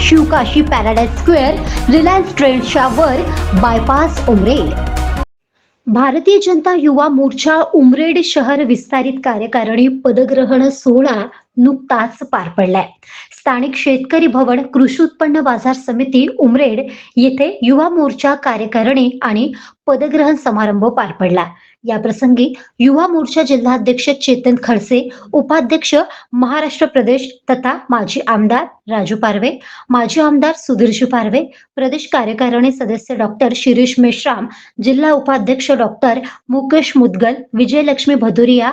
Sivakasi paradise square Reliance ट्रेंडच्या वर bypass Umred Bharatiya Janata Yuva Morcha Umred शहर विस्तारित कार्यकारिणी पदग्रहण सोहळा नुकताच पार पडलाय. स्थानिक शेतकरी भवन कृषी उत्पन्न बाजार समिती उमरेड येथे युवा मोर्चा कार्यकारिणी आणि पदग्रहण समारंभ पार पडला. या प्रसंगी युवा मोर्चा जिल्हाध्यक्ष चेतन खडसे उपाध्यक्ष महाराष्ट्र प्रदेश तथा माजी आमदार राजू पारवे माजी आमदार सुधीरजी पारवे प्रदेश कार्यकारिणी सदस्य डॉक्टर शिरीष मेश्राम जिल्हा उपाध्यक्ष डॉक्टर मुकेश मुदगल विजयलक्ष्मी भदुरिया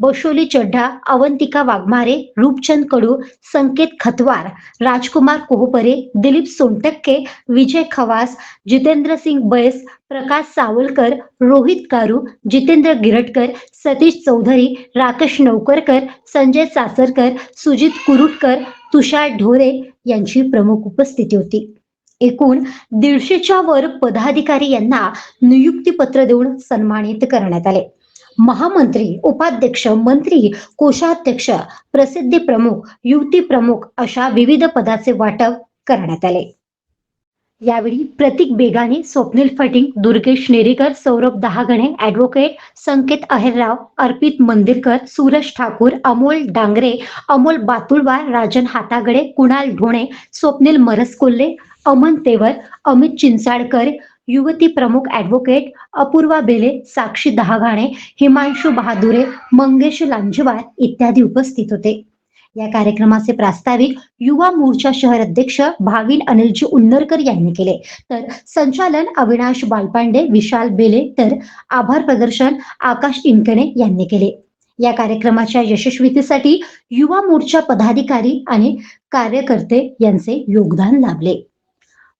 बशोली चड्ढा अवंतिका वाघमारे रूपचंद कडू संकेत खतवार राजकुमार कोहपरे दिलीप सोनटक्के विजय खवास जितेंद्र सिंग बैस प्रकाश सावलकर रोहित कारू जितेंद्र गिरटकर सतीश चौधरी राकेश नौकरकर संजय सासरकर सुजित कुरुटकर तुषार ढोरे यांची प्रमुख उपस्थिती होती. एकूण दीडशेच्या वर पदाधिकारी यांना नियुक्तीपत्र देऊन सन्मानित करण्यात आले. महामंत्री उपाध्यक्ष मंत्री कोषाध्यक्ष प्रसिद्धी प्रमुख युवती प्रमुख अशा विविध पदाचे वाटप करण्यात आले. यावेळी प्रतीक बेगाने स्वप्नील फटिंग दुर्गेश नेरीकर सौरभ दहागणे ऍडव्होकेट संकेत अहिरराव अर्पित मंदिरकर सूरज ठाकूर अमोल डांगरे अमोल बातुळवार राजन हातागडे कुणाल ढोणे स्वप्नील मरसकोल्ले अमन तेवर अमित चिंचाडकर युवती प्रमुख ऍडव्होकेट अपूर्वा बेले साक्षी दहागाणे हिमांशू बहादुरे मंगेश लांजेवार इत्यादी उपस्थित होते. या कार्यक्रमाचे प्रास्ताविक युवा मोर्चा शहर अध्यक्ष भाविन अनिलजी उन्नरकर यांनी केले. तर संचालन अविनाश बालपांडे विशाल बेले तर आभार प्रदर्शन आकाश इनकणे यांनी केले. या कार्यक्रमाच्या यशस्वीतेसाठी युवा मोर्चा पदाधिकारी आणि कार्यकर्ते यांचे योगदान लाभले.